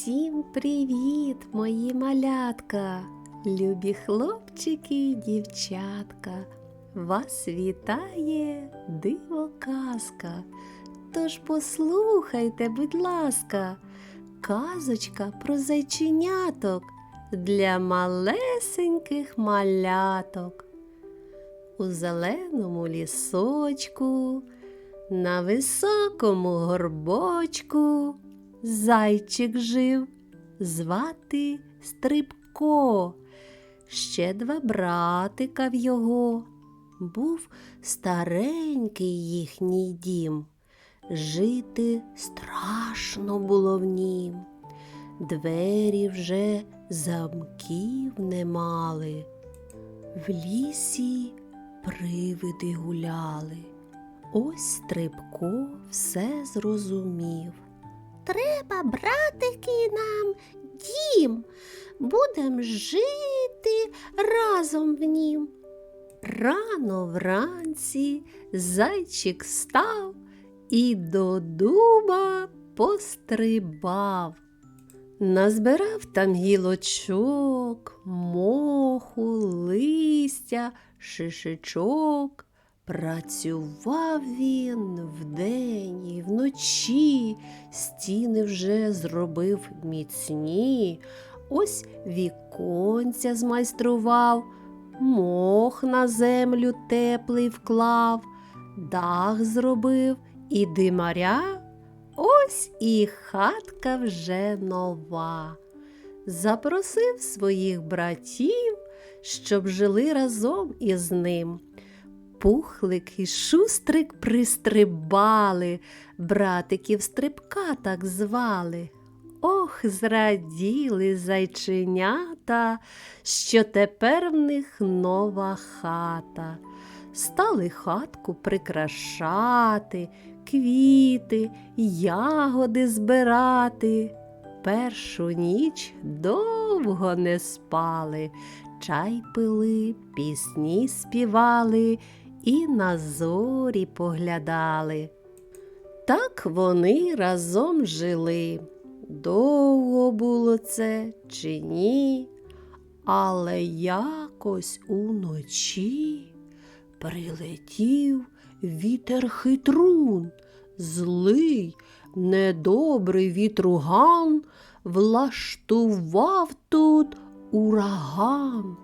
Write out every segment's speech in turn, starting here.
Всім привіт, мої малятка, любі хлопчики і дівчатка. Вас вітає диво казка. Тож послухайте, будь ласка, казочка про зайченяток для малесеньких маляток. У зеленому лісочку, на високому горбочку. Зайчик жив, звати Стрибко. Ще два братика в його. Був старенький їхній дім. Жити страшно було в нім. Двері вже замків не мали. В лісі привиди гуляли. Ось Стрибко все зрозумів. Треба, братики, нам дім, будем жити разом в нім. Рано вранці зайчик став і до дуба пострибав. Назбирав там гілочок, моху, листя, шишечок. Працював він вдень і вночі, стіни вже зробив міцні, ось віконця змайстрував, мох на землю теплий вклав, дах зробив і димаря, ось і хатка вже нова. Запросив своїх братів, щоб жили разом із ним. Пухлик і шустрик пристрибали, братиків стрибка так звали. Ох, зраділи зайченята, що тепер в них нова хата. Стали хатку прикрашати, квіти, ягоди збирати. Першу ніч довго не спали, чай пили, пісні співали і на зорі поглядали. Так вони разом жили. Довго було це чи ні, але якось уночі прилетів вітер хитрун, злий, недобрий вітруган влаштував тут ураган,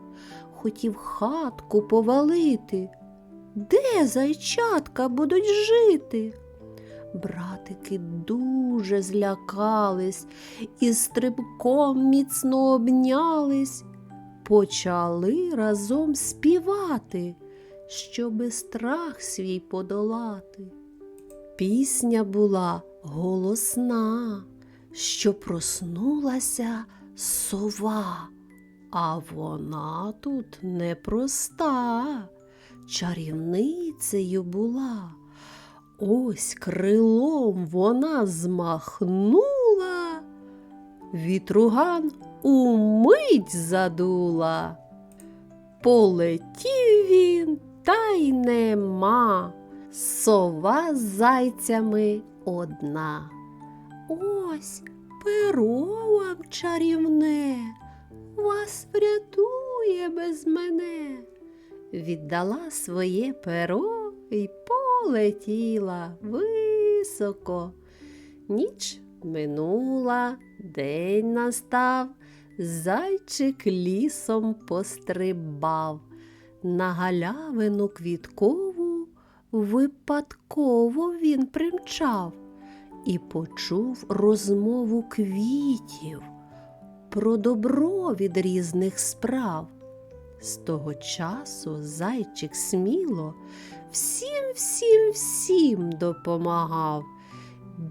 хотів хатку повалити. Де зайчатка будуть жити? Братики дуже злякались і стрибком міцно обнялись, почали разом співати, щоби страх свій подолати. Пісня була голосна, що проснулася сова, а вона тут непроста чарівницею була. Ось крилом вона змахнула, вітруган умить задула. Полетів він, та й нема, сова з зайцями одна. Ось перо вам чарівне, вас врятує без мене віддала своє перо і полетіла високо. Ніч минула, день настав, зайчик лісом пострибав, на галявину квіткову випадково він примчав і почув розмову квітів про добро від різних справ. З того часу зайчик сміло всім, всім, всім допомагав.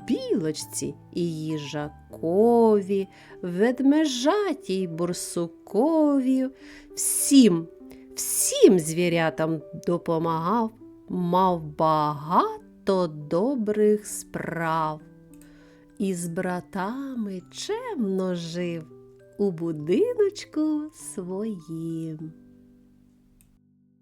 Білочці і їжакові, ведмежаті й бурсукові, всім, всім звірятам допомагав, мав багато добрих справ. І з братами чемно жив у будиночку своїм.